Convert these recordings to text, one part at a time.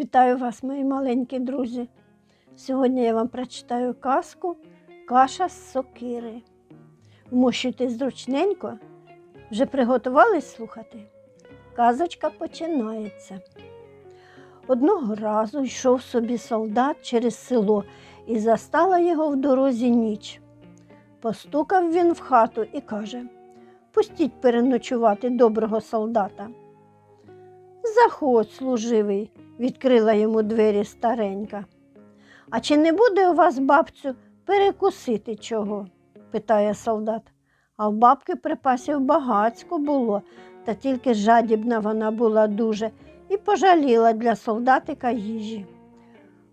Вітаю вас, мої маленькі друзі. Сьогодні я вам прочитаю казку Каша з сокири. Вмощуйтесь зручненько. Вже приготувались слухати? Казочка починається. Одного разу йшов собі солдат через село і застала його в дорозі ніч. Постукав він в хату і каже: Пустіть переночувати доброго солдата. Заходь, служивий, відкрила йому двері старенька. А чи не буде у вас, бабцю, перекусити чого? питає солдат. А в бабки припасів багацько було, та тільки жадібна вона була дуже і пожаліла для солдатика їжі.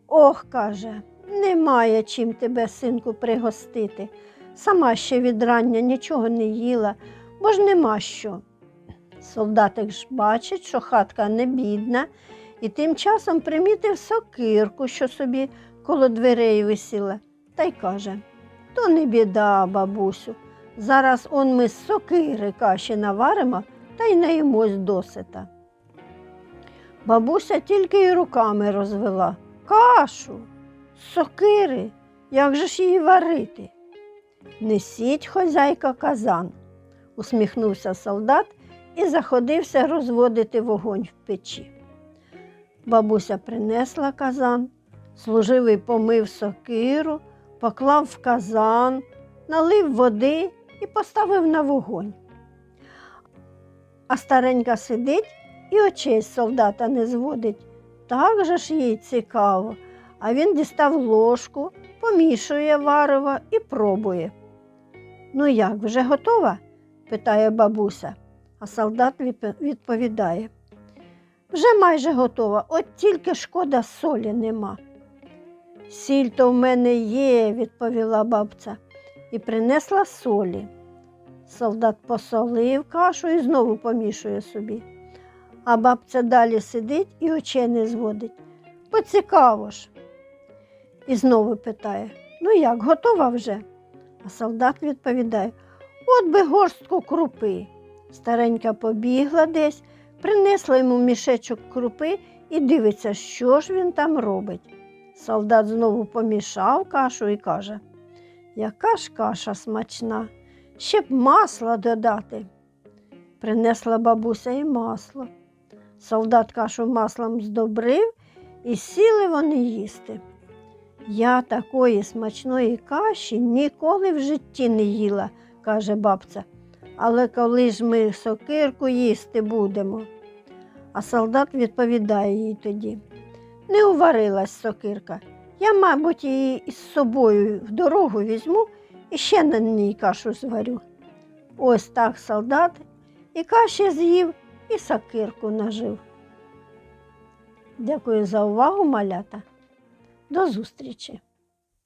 Ох, каже, немає чим тебе, синку, пригостити. Сама ще від рання нічого не їла, бо ж нема що. Солдатик ж бачить, що хатка не бідна, і тим часом примітив сокирку, що собі коло дверей висіла, та й каже То не біда, бабусю. Зараз он ми з сокири каші наваримо та й наїмось досита. Бабуся тільки й руками розвела. Кашу, сокири, як же ж її варити? Несіть, хозяйка, казан, усміхнувся солдат і заходився розводити вогонь в печі. Бабуся принесла казан, служивий помив сокиру, поклав в казан, налив води і поставив на вогонь. А старенька сидить і очей солдата не зводить. Так же ж їй цікаво. А він дістав ложку, помішує варево і пробує. Ну як, вже готова? питає бабуся, а солдат відповідає. Вже майже готова, от тільки шкода солі нема. Сіль то в мене є, відповіла бабця, і принесла солі. Солдат посолив кашу і знову помішує собі. А бабця далі сидить і очей не зводить. Поцікаво ж. І знову питає: Ну як, готова вже? А солдат відповідає: От би горстку крупи. Старенька побігла десь, принесла йому мішечок крупи і дивиться, що ж він там робить. Солдат знову помішав кашу і каже: Яка ж каша смачна, ще б масла додати. Принесла бабуся і масло. Солдат кашу маслом здобрив і сіли вони їсти. Я такої смачної каші ніколи в житті не їла, каже бабця. Але коли ж ми сокирку їсти будемо? А солдат відповідає їй тоді. Не уварилась сокирка. Я, мабуть, її із собою в дорогу візьму і ще на ній кашу зварю. Ось так солдат і каші з'їв, і сокирку нажив. Дякую за увагу, малята. До зустрічі!